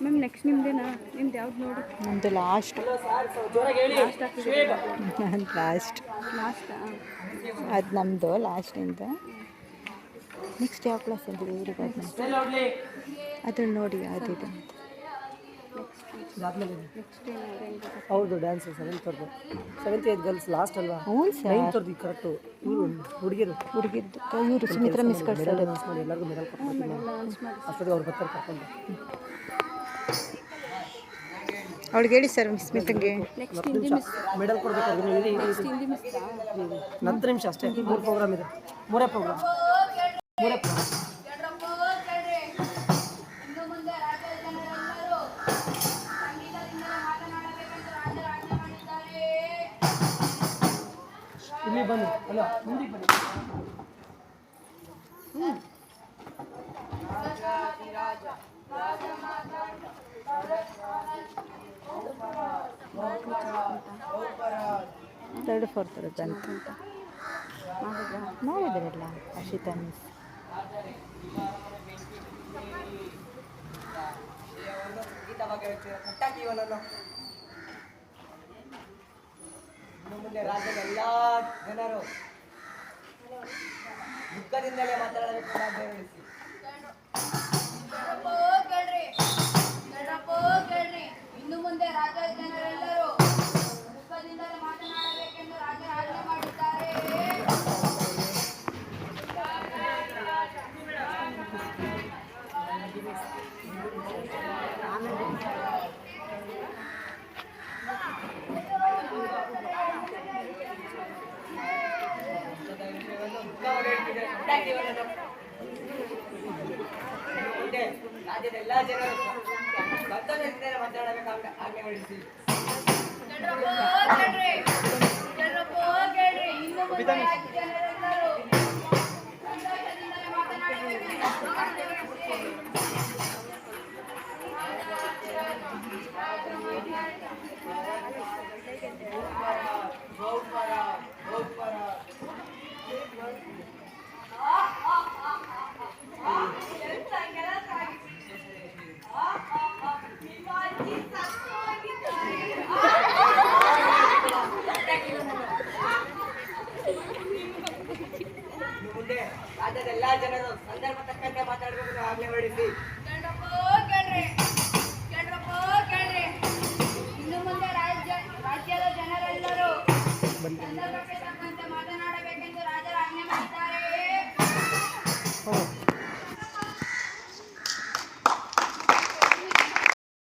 Ma'am next ನಿಮ್ದೇನಾ ನಿಮ್ದು ಯಾವ್ದು ನೋಡಿ ನಮ್ಮದು ಲಾಸ್ಟ್ ಲಾಸ್ಟ್ ಆಗ್ತಿದೆ ಲಾಸ್ಟ್ ಲಾಸ್ಟಾ ಅದು ನಮ್ಮದು ಲಾಸ್ಟಿಂದ ನೆಕ್ಸ್ಟ್ ಯಾವ ಕ್ಲಾಸ್ ಅಂತ ಇವ್ರಿಗೆ ಅದನ್ನ ಅದ್ರಲ್ಲಿ ನೋಡಿ ಯಾವುದಿದೆ ಅಂತ ಹೌದು ಡ್ಯಾನ್ಸ್ ಸೆವೆಂತ್ ಅವ್ರದ್ದು ಸೆವೆಂತ್ ಏತ್ ಗರ್ಲ್ಸ್ ಲಾಸ್ಟ್ ಅಲ್ವಾ? ಹ್ಞೂ ಸರ್. ನೈನ್ತ್ ಅವ್ರದ್ದು ಕರೆಕ್ಟು ಇವರು ಹುಡುಗಿರು. ಹುಡುಗಿದ್ದು ಇವರು ಸುಮಿತ್ರ ಮಿಸ್ ಡ್ಯಾನ್ಸ್ ಮಾಡಿ ಎಲ್ಲರಿಗೂ ಮೆಡಲ್ ಕೊಡ್ತೀನಿ ಅಷ್ಟೊತ್ತಿಗೆ ಅವ್ರು ಬರ್ತಾರೆ ಕರ್ಕೊಂಡು. ಅವಳಿಗೆ ಹೇಳಿ ಸರ್ ಸ್ಮಿತಂಗೆ. ನೆಕ್ಸ್ಟ್ ಹಿಂದಿ ಮಿಸ್ ಮೆಡಲ್ ಕೊಡ್ಬೇಕಾದ್ರೆ ಇಲ್ಲಿ ಹಿಂದಿ ಮಿಸ್ತಾ ಹತ್ತು ನಿಮಿಷ ಅಷ್ಟೇ. ಮೂರು ಪ್ರೋಗ್ರಾಮ್ ಇದೆ. ಮೂರೇ ಪ್ರೋಗ್ರಾಮ್ ಇಲ್ಲಿ ಬನ್ನಿ. ಅಲ್ಲ ಮುಂದಿಗೆ ಬನ್ನಿ. ತರ್ಡ್ ಫೋರ್ತ್ ಅಂತ ಮಾಡಿದ್ರಲ್ಲ ಅಶಿತಾ ಮಿಸ್ ಇನ್ನು ಮುಂದೆ ರಾಜ್ಯದ ಎಲ್ಲ ಜನರು ದುಃಖದಿಂದಲೇ ಮಾತನಾಡಬೇಕು ಸಾಧ್ಯ ಕೇಳ್ರಿ ಇನ್ನು ಮುಂದೆ ರಾಜ್ಯದ ಜನರೆಲ್ಲರೂ ದುಃಖದಿಂದಲೇ ಮಾತನಾಡಬೇಕೆಂದು ರಾಜ ಆಜ್ಞೆ ಮಾಡಿದ್ದಾರೆ. ಮುಂದೆ ರಾಜ್ಯದ ಎಲ್ಲ ಜನರು ಕರ್ತವ್ಯದಿಂದಲೇ ಮಾತನಾಡಬೇಕು ಆಜ್ಞೆ ಇನ್ನು ಮುಂದೆ ರಾಜ್ಯದ ಜನರೆಲ್ಲರೂ ಸಂತೋಷದಿಂದಲೇ ಮಾತನಾಡಬೇಕೆಂದು ಇನ್ನು ಮುಂದೆ ರಾಜ್ಯದ ಎಲ್ಲ ಜನರು ಸಂದರ್ಭ ತಕ್ಕಂತೆ ಮಾತಾಡಬೇಕು ಆಜ್ಞೆ ಹೊರಡಿಸಿ. ಕೇಳ್ರಪ್ಪ ಕೇಳ್ರಿ. ಕೇಳ್ರಪ್ಪ ಕೇಳ್ರಿ. ಇನ್ನು ಮುಂದೆ ರಾಜ್ಯ ರಾಜ್ಯದ ಜನರೆಲ್ಲರೂ